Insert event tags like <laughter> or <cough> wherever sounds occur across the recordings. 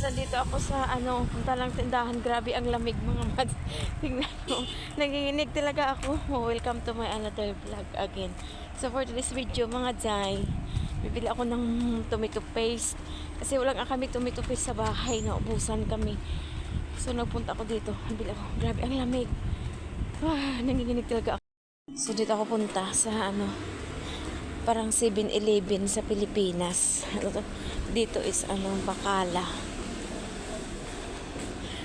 nandito ako sa ano, punta lang tindahan. Grabe ang lamig mga mads. <laughs> Tingnan mo. Nanginginig talaga ako. <laughs> Welcome to my another vlog again. So for today's video mga Jai, bibili ako ng tomato paste. Kasi wala nga kami tomato paste sa bahay. Naubusan kami. So nagpunta ako dito. Bibili ako. Grabe ang lamig. Ah, nanginginig talaga ako. So dito ako punta sa ano, parang 7-Eleven sa Pilipinas. To? <laughs> Dito is ano, Bacala.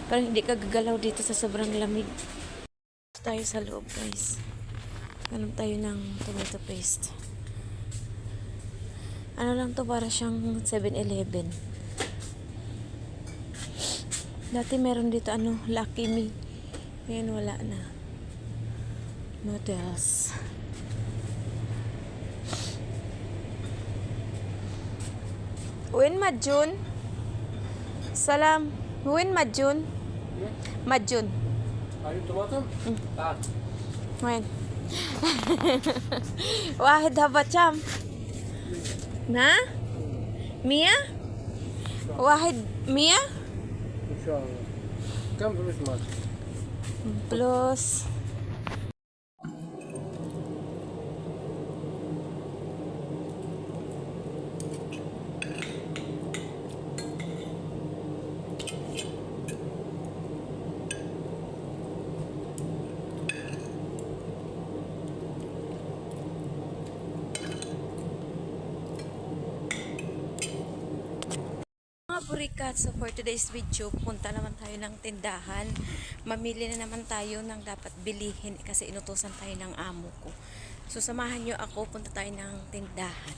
Parang hindi ka gagalaw dito sa sobrang lamig. Tayo sa loob, guys. Ganun tayo ng tomato paste. Ano lang to, para siyang 7-Eleven. Dati meron dito, ano, Lucky Me. Ngayon wala na. Else? Uwin Madjun. Salam. When Madjun? Madjun. Are you tomato? Mm. Ah. When? Wahid habacham. Na? Mia? Wahid Mia? Inshallah. Come with Madjun. Plus. kaburikat! So for today's video, punta naman tayo ng tindahan. Mamili na naman tayo ng dapat bilihin kasi inutosan tayo ng amo ko. So samahan nyo ako, punta tayo ng tindahan.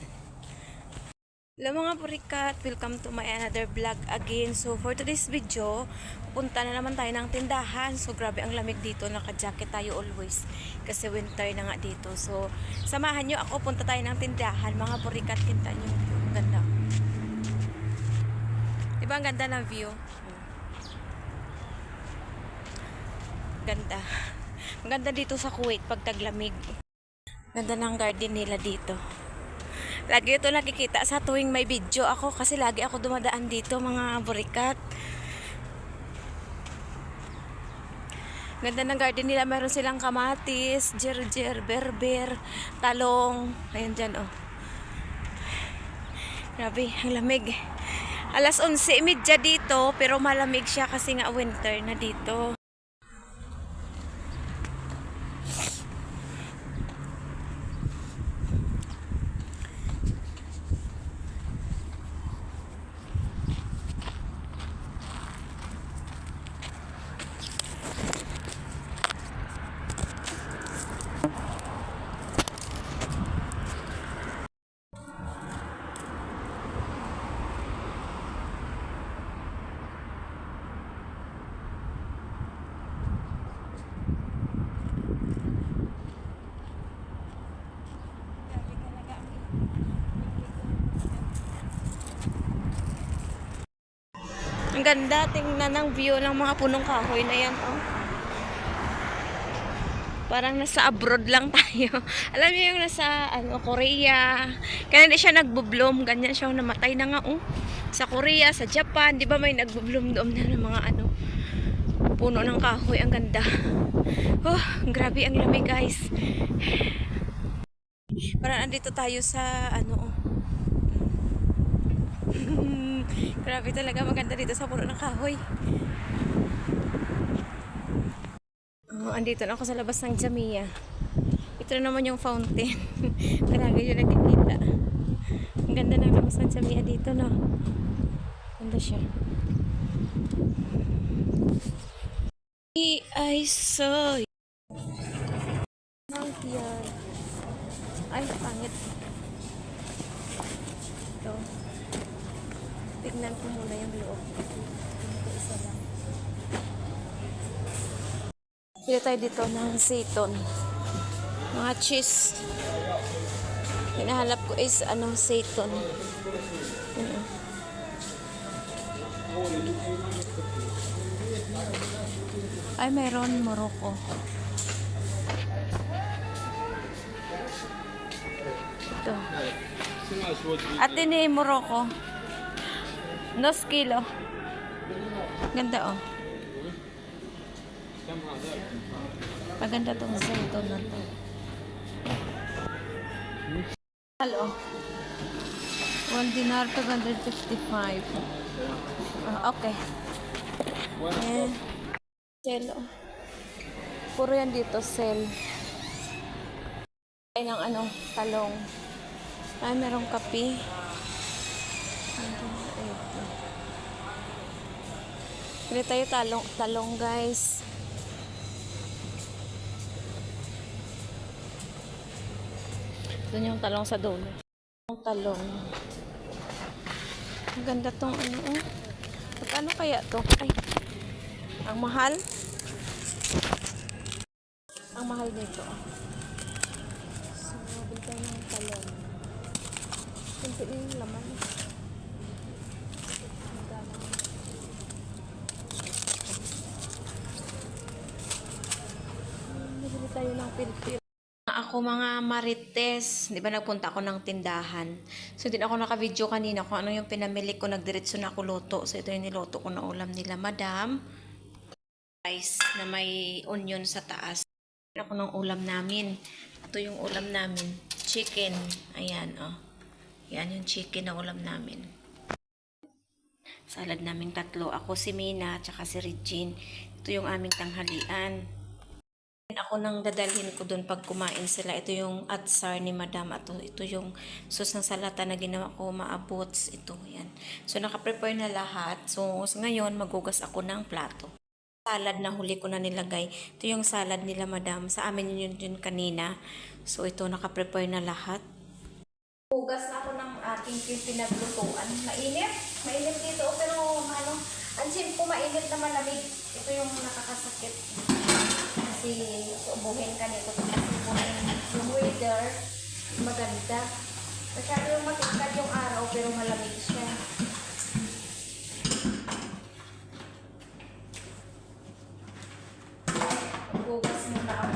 Hello mga burikat! Welcome to my another vlog again. So for today's video, pupunta na naman tayo ng tindahan. So grabe ang lamig dito, naka-jacket tayo always kasi winter na nga dito. So samahan nyo ako, punta tayo ng tindahan mga burikat, tinta nyo Diba ang ganda ng view? Ganda. Ang ganda dito sa Kuwait pag taglamig. Ganda ng garden nila dito. Lagi ito nakikita sa tuwing may video ako kasi lagi ako dumadaan dito mga burikat. Ganda ng garden nila. Meron silang kamatis, jerjer, berber, talong. Ayan dyan oh. Grabe, ang lamig. Alas 11.30 dito, pero malamig siya kasi nga winter na dito. Ang ganda, tingnan ng view ng mga punong kahoy na yan, oh. Parang nasa abroad lang <laughs> tayo. Alam niyo yung nasa ano, Korea. Kaya hindi siya nagbo-bloom. Ganyan siya namatay na nga, oh. Sa Korea, sa Japan, di ba may nagbo-bloom doon na ng mga ano, puno ng kahoy. Ang ganda. Oh, grabe ang lamig, guys. Parang andito tayo sa ano, oh. Grabe talaga maganda dito sa puno ng kahoy. Oh, andito na ako sa labas ng Jamia. Ito na naman yung fountain. <laughs> Talaga yung nakikita. Ang ganda ng labas ng Jamia dito, no? Ganda siya. I saw you. Ay, pangit. Ito. Tignan ko muna yung loob. Ito isa lang. Pili tayo dito ng seaton. Mga cheese. Hinahanap ko is ano. Yun, oh. Ay, meron Morocco. Ito. Ate ni Morocco. Dos kilo. Ganda oh. Maganda tong zayton na to. Hello. One oh. dinar to 155. Ah, okay. Ayan. Sell. Oh. Puro yan dito, sell. Ay, ng ano, talong. Ay, merong kape. Bili tayo talong, talong guys. Doon yung talong sa dulo. Yung talong. Ang ganda tong ano oh. Magkano kaya to? Ay. Ang mahal? Ang mahal nito. oh. So, bili tayo ng talong. Kunti yung laman. Magkano? Pilpil. Ako mga marites, di ba nagpunta ako ng tindahan. So din ako naka-video kanina kung ano yung pinamili ko, nagdiretso na ako luto. So ito yung niloto ko na ulam nila, madam. Rice na may onion sa taas. Ako ng ulam namin. Ito yung ulam namin, chicken. Ayan, oh. Yan yung chicken na ulam namin. Salad naming tatlo. Ako si Mina, tsaka si Regine. Ito yung aming tanghalian. Ako nang dadalhin ko doon pag kumain sila. Ito yung atsar ni Madam. At ito yung sus ng salata na ginawa ko, maabots. Ito, yan. So, nakaprepare na lahat. So, ngayon, magugas ako ng plato. Salad na huli ko na nilagay. Ito yung salad nila, Madam. Sa amin yun yun, yun kanina. So, ito, nakaprepare na lahat. Hugas na ako ng aking pinaglutuan. Mainit. Mainit dito. Pero, ano, ansin po mainit na malamig. Ito yung nakakasakit kasi subuhin ka nito kasi po yung weather maganda. Masyado matingkad yung araw pero malamig siya. Hugas muna ako.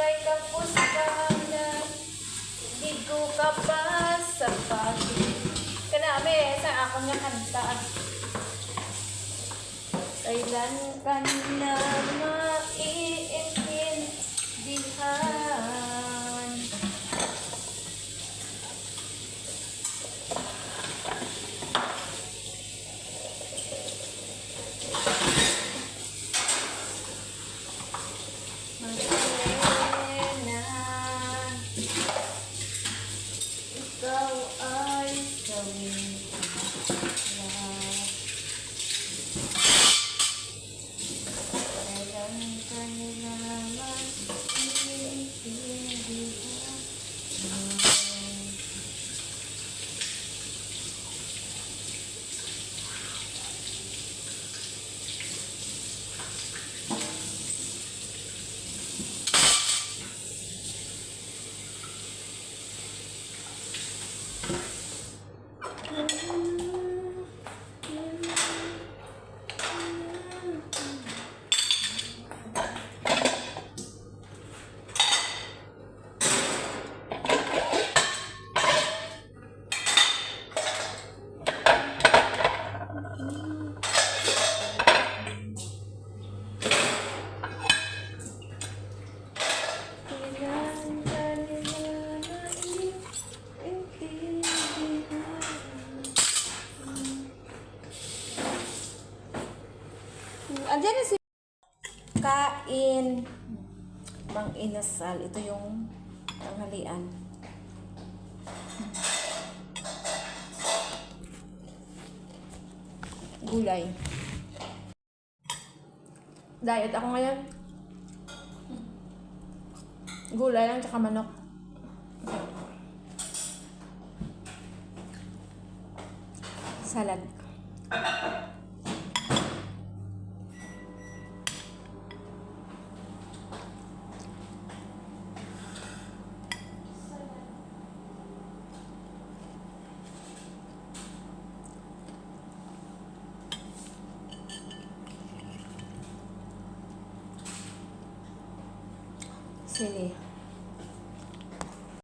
Kapos ka na Di ko ka pa sa pati Kanami, sa akong nga kanta. Kailan ka na maiintindihan Magdalena Ikaw ay sawing lahat Kailan ka nila maintindihan Kailan ka nila maintindihan Andiyan na si Kain Mang inasal. Ito yung tanghalian. Gulay. Diet ako ngayon. Gulay lang tsaka manok. Salad